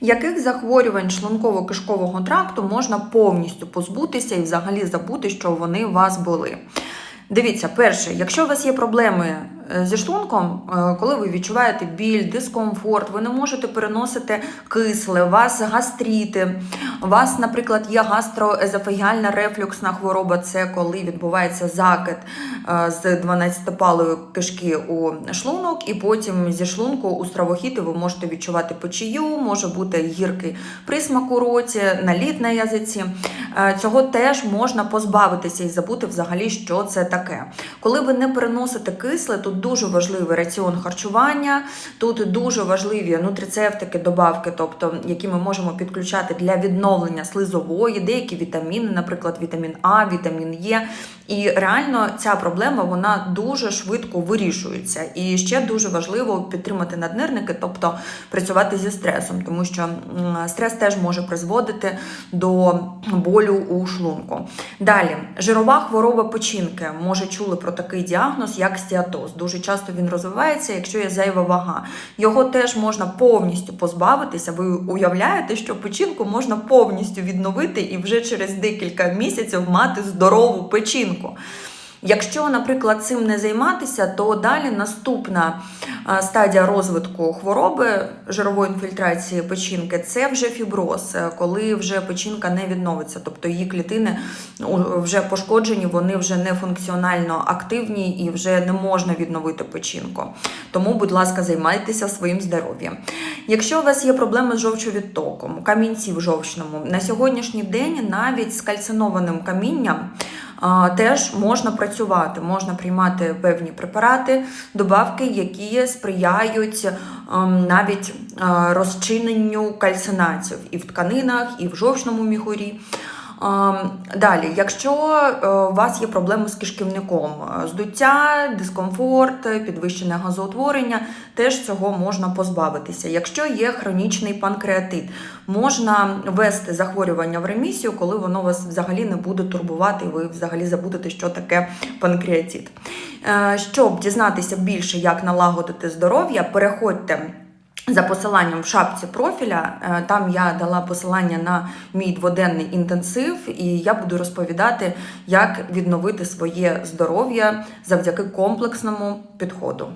Яких захворювань шлунково-кишкового тракту можна повністю позбутися і взагалі забути, що вони у вас були? Дивіться, перше, якщо у вас є проблеми зі шлунком, е, коли ви відчуваєте біль, дискомфорт, ви не можете переносити кисле, у вас гастріти, у вас, наприклад, є гастроезофагіальна рефлюксна хвороба, це коли відбувається закид е, з 12-палої кишки у шлунок, і потім зі шлунку у стравохіти ви можете відчувати печію, може бути гіркий присмак у роті, наліт на язиці. Е, Цього теж можна позбавитися і забути взагалі, що це таке. Коли ви не переносите кисле, тут дуже важливий раціон харчування, тут дуже важливі нутрицептики, добавки, тобто які ми можемо підключати для відновлення слизової, деякі вітаміни, наприклад, вітамін А, вітамін Е. І реально ця проблема вона дуже швидко вирішується. І ще дуже важливо підтримати наднирники, тобто працювати зі стресом, тому що стрес теж може призводити до болю у шлунку. Далі, жирова хвороба печінки. Може чули про такий діагноз, як стіатоз. Дуже часто він розвивається, якщо є зайва вага. Його теж можна повністю позбавитися. Ви уявляєте, що печінку можна повністю відновити і вже через декілька місяців мати здорову печінку. Якщо, наприклад, цим не займатися, то далі наступна стадія розвитку хвороби жирової інфільтрації печінки це вже фіброз, е, коли вже печінка не відновиться, тобто її клітини вже пошкоджені, вони вже не функціонально активні і вже не можна відновити печінку. Тому, будь ласка, займайтеся своїм здоров'ям. Якщо у вас є проблеми з жовчовідтоком, камінці в жовчному, на сьогоднішній день навіть з кальцинованим камінням. Теж можна працювати, можна приймати певні препарати, добавки, які сприяють ем, навіть е, розчиненню кальцинатів і в тканинах, і в жовчному міхурі. Ем, Далі, якщо е, у вас є проблеми з кишківником, е, здуття, дискомфорт, е, підвищене газоутворення, теж цього можна позбавитися. Якщо є хронічний панкреатит, можна ввести захворювання в ремісію, коли воно вас взагалі не буде турбувати, і ви взагалі забудете, що таке панкреатит. Щоб дізнатися більше, як налагодити здоров'я, переходьте. За посиланням в шапці профіля, е, там я дала посилання на мій дводенний інтенсив, і я буду розповідати, як відновити своє здоров'я завдяки комплексному підходу.